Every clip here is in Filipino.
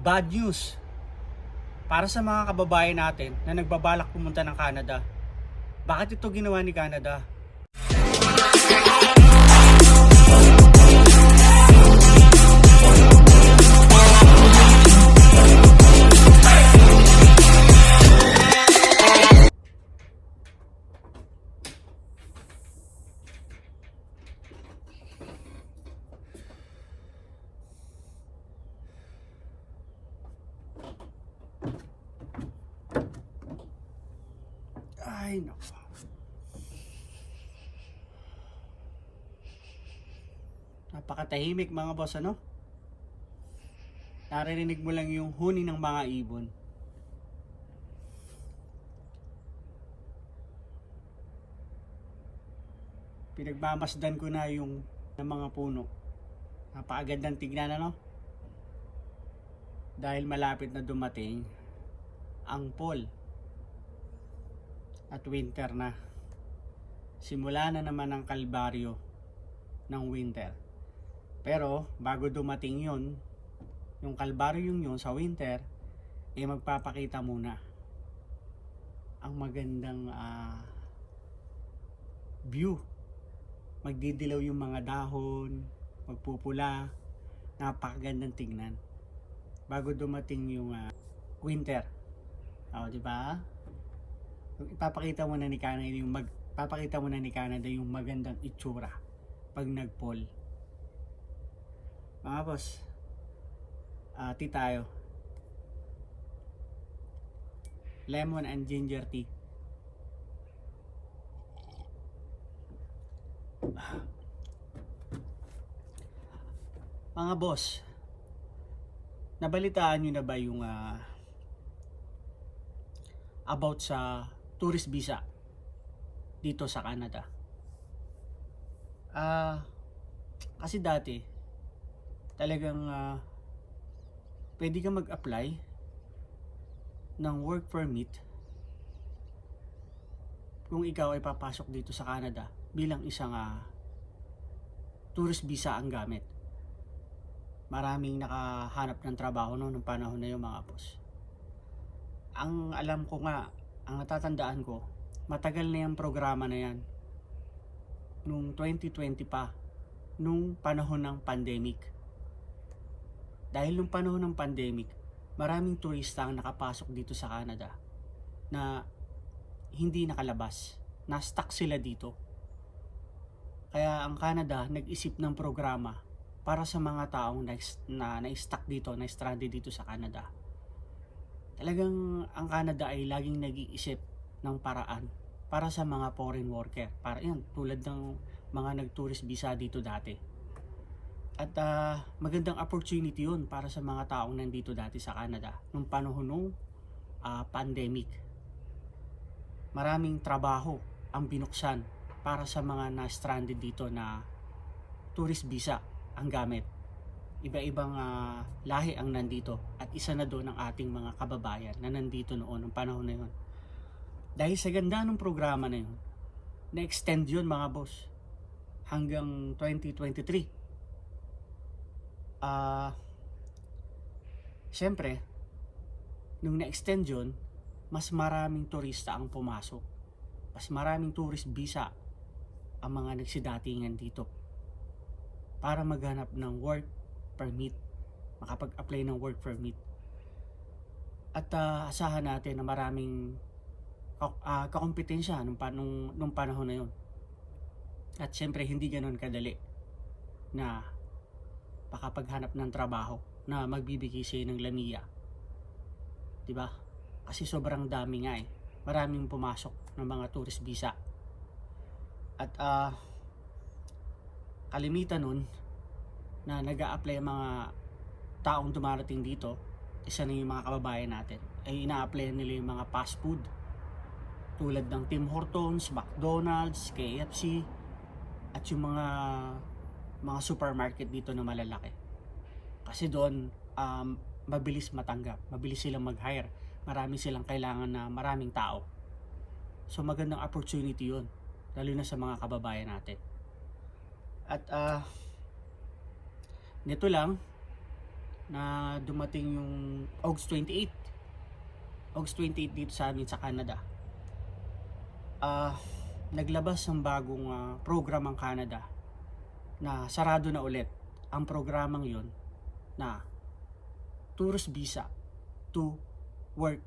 bad news para sa mga kababayan natin na nagbabalak pumunta ng Canada. Bakit ito ginawa ni Canada? Ay, naku. Napakatahimik mga boss, ano? Naririnig mo lang yung huni ng mga ibon. Pinagmamasdan ko na yung ng mga puno. Napakagandang tignan, ano? Dahil malapit na dumating ang fall at winter na. Simula na naman ang kalbaryo ng winter. Pero bago dumating yon, yung kalbaryo yun sa winter, eh magpapakita muna ang magandang ah, view. Magdidilaw yung mga dahon, magpupula, napakagandang tingnan. Bago dumating yung ah, winter. O, di ba? Ipapakita mo na ni Canada yung mag papakita mo na ni Canada yung magandang itsura pag nag-fall. Mga boss, ah tea tayo. Lemon and ginger tea. Mga boss, nabalitaan nyo na ba yung ah, about sa tourist visa dito sa Canada. Ah, kasi dati talagang ah, pwede ka mag-apply ng work permit kung ikaw ay papasok dito sa Canada bilang isang ah, tourist visa ang gamit. Maraming nakahanap ng trabaho noon ng panahon na yung mga boss ang alam ko nga, ang natatandaan ko, matagal na yung programa na yan. Nung 2020 pa, nung panahon ng pandemic. Dahil nung panahon ng pandemic, maraming turista ang nakapasok dito sa Canada na hindi nakalabas. Na-stuck sila dito. Kaya ang Canada nag-isip ng programa para sa mga taong na, na, na-stuck dito, na-stranded dito sa Canada talagang ang Canada ay laging nag-iisip ng paraan para sa mga foreign worker. Para yan, tulad ng mga nag-tourist visa dito dati. At ah, magandang opportunity yun para sa mga taong nandito dati sa Canada nung panahon nung ah, pandemic. Maraming trabaho ang binuksan para sa mga na-stranded dito na tourist visa ang gamit iba-ibang ah, lahi ang nandito at isa na doon ang ating mga kababayan na nandito noon ng panahon na yun. Dahil sa ganda ng programa na yun, na-extend yun mga boss hanggang 2023. Ah, Siyempre, nung na-extend yun, mas maraming turista ang pumasok. Mas maraming tourist visa ang mga nagsidatingan dito para maghanap ng work permit, makapag-apply ng work permit. At ah, asahan natin na maraming uh, kakompetensya nung, pa- nung, nung panahon na yun. At syempre hindi ganoon kadali na makapaghanap ng trabaho na magbibigay sa'yo ng lamiya. ba? Kasi sobrang dami nga eh. Maraming pumasok ng mga tourist visa. At ah kalimitan nun, na nag apply mga taong dumarating dito, isa na yung mga kababayan natin, ay ina-apply nila yung mga fast food. Tulad ng Tim Hortons, McDonald's, KFC, at yung mga mga supermarket dito na malalaki. Kasi doon, um, mabilis matanggap, mabilis silang mag-hire. Marami silang kailangan na maraming tao. So magandang opportunity yun, lalo na sa mga kababayan natin. At ah, nito lang, na dumating yung August 28. August 28 dito sa amin sa Canada. Ah, naglabas ng bagong ah, program ang Canada na sarado na ulit ang programang yon na tourist visa to work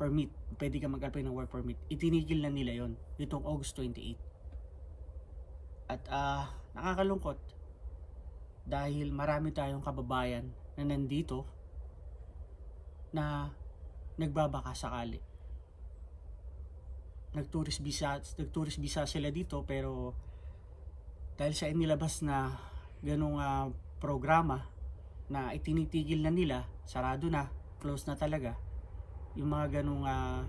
permit. Pwede ka mag-apply ng work permit. Itinigil na nila yon itong August 28. At ah, nakakalungkot dahil marami tayong kababayan na nandito na nagbabaka sakali. Nagtourist visa, nagtourist visa sila dito pero dahil sa inilabas na ganong ah, programa na itinitigil na nila, sarado na, close na talaga, yung mga ganong ah,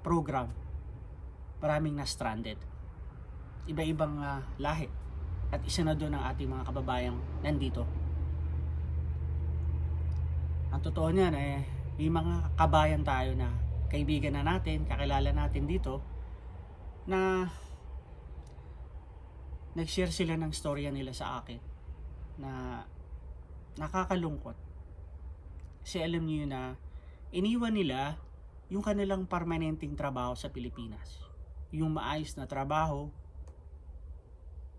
program, maraming na stranded. Iba-ibang ah, lahi. At isa na doon ang ating mga kababayang nandito. Ang totoo niyan eh, may mga kabayan tayo na kaibigan na natin, kakilala natin dito, na nag-share sila ng storya nila sa akin na nakakalungkot. Kasi alam niyo na iniwan nila yung kanilang permanenteng trabaho sa Pilipinas. Yung maayos na trabaho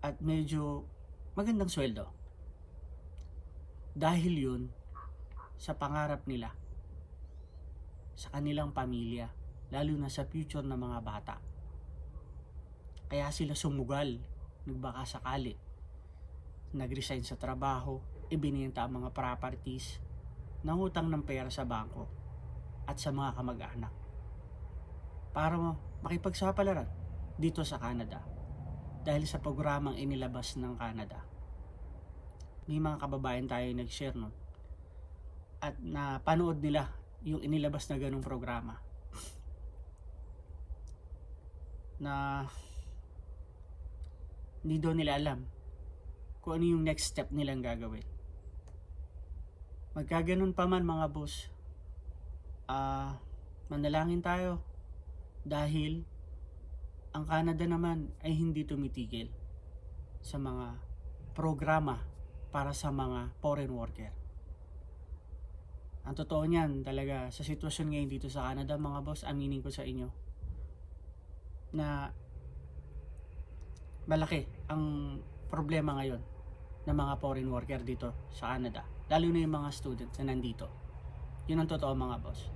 at medyo magandang sweldo. Dahil yun sa pangarap nila sa kanilang pamilya, lalo na sa future ng mga bata. Kaya sila sumugal, nagbaka sakali, nag-resign sa trabaho, ibinenta ang mga properties, nangutang ng pera sa bangko at sa mga kamag-anak para makipagsapalaran dito sa Canada dahil sa programang inilabas ng Canada. May mga kababayan tayo nag-share nun at napanood nila yung inilabas na ganong programa na hindi daw nila alam kung ano yung next step nilang gagawin. Magkaganon pa man mga boss, ah manalangin tayo dahil ang Canada naman ay hindi tumitigil sa mga programa para sa mga foreign worker. Ang totoo niyan talaga sa sitwasyon ngayon dito sa Canada mga boss, aminin ko sa inyo na malaki ang problema ngayon ng mga foreign worker dito sa Canada. Lalo na yung mga students na nandito. Yun ang totoo mga boss.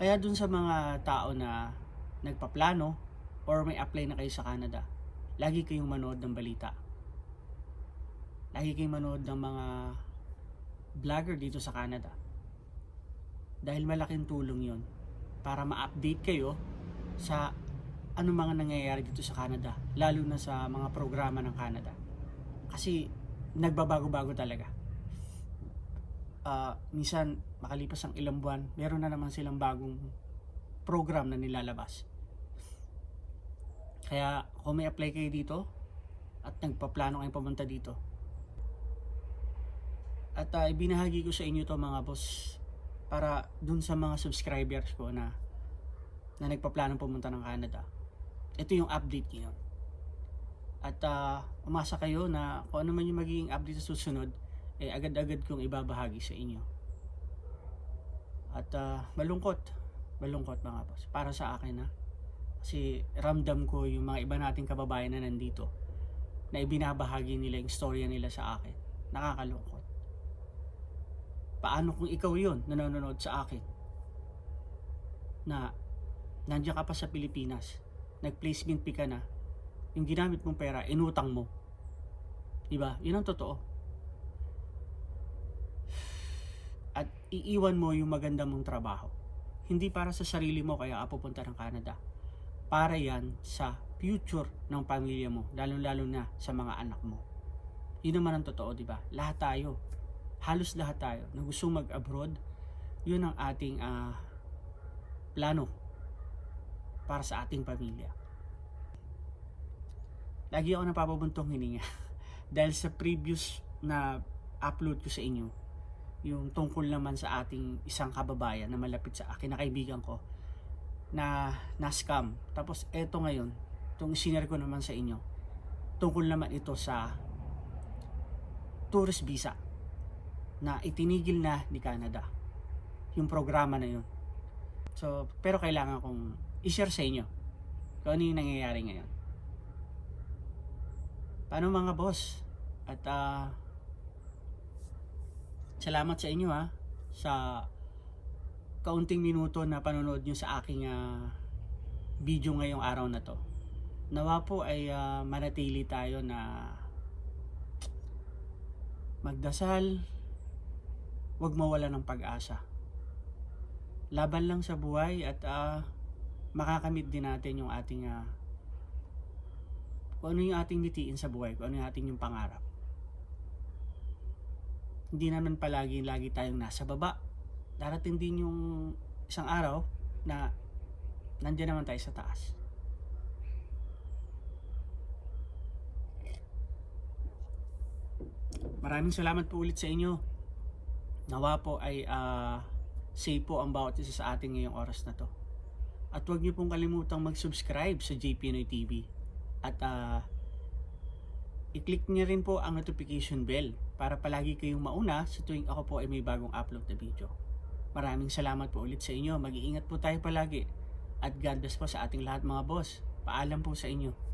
Kaya dun sa mga tao na nagpaplano or may apply na kayo sa Canada, lagi kayong manood ng balita. Lagi kayong manood ng mga vlogger dito sa Canada. Dahil malaking tulong yon para ma-update kayo sa ano mga nangyayari dito sa Canada, lalo na sa mga programa ng Canada. Kasi nagbabago-bago talaga. Ah, minsan makalipas ang ilang buwan, meron na naman silang bagong program na nilalabas. Kaya kung may apply kayo dito at nagpaplano kayong pumunta dito. At ah, ibinahagi ko sa inyo to mga boss para dun sa mga subscribers ko na na nagpaplano pumunta ng Canada. Ito yung update ngayon. At ah, umasa kayo na kung ano man yung magiging update sa susunod, eh agad-agad kong ibabahagi sa inyo. At ah, malungkot, malungkot mga boss, para sa akin ha. Kasi ramdam ko yung mga iba nating kababayan na nandito na ibinabahagi nila yung storya nila sa akin. Nakakalungkot. Paano kung ikaw yon nanonood sa akin na nandiyan ka pa sa Pilipinas, nag-placement fee ka na, yung ginamit mong pera, inutang mo. Diba? Yun ang totoo. At iiwan mo yung maganda mong trabaho. Hindi para sa sarili mo kaya ka pupunta ng Canada. Para yan sa future ng pamilya mo, lalo-lalo na sa mga anak mo. Yun naman ang totoo, di ba? Lahat tayo, halos lahat tayo, na gusto mag-abroad, yun ang ating ah, plano para sa ating pamilya. Lagi ako napapabuntong hininga dahil sa previous na upload ko sa inyo, yung tungkol naman sa ating isang kababayan na malapit sa akin na kaibigan ko na na-scam. Tapos eto ngayon, itong sinare ko naman sa inyo, tungkol naman ito sa tourist visa na itinigil na ni Canada yung programa na yun. So, pero kailangan kong i-share sa inyo kung ano yung nangyayari ngayon. Paano mga boss? At ah, salamat sa inyo ha sa kaunting minuto na panonood nyo sa aking ah, video ngayong araw na to. Nawa po ay ah, manatili tayo na magdasal, huwag mawala ng pag-asa. Laban lang sa buhay at ah, makakamit din natin yung ating ah, kung ano yung ating nitiin sa buhay, kung ano yung ating yung pangarap. Hindi naman palagi lagi tayong nasa baba. Darating din yung isang araw na nandiyan naman tayo sa taas. Maraming salamat po ulit sa inyo. Nawa po ay ah, safe po ang bawat isa sa ating ngayong oras na to. At huwag niyo pong kalimutang mag-subscribe sa JPNoy TV. At ah, i-click niyo rin po ang notification bell para palagi kayong mauna sa tuwing ako po ay may bagong upload na video. Maraming salamat po ulit sa inyo. Mag-iingat po tayo palagi. At God bless po sa ating lahat mga boss. Paalam po sa inyo.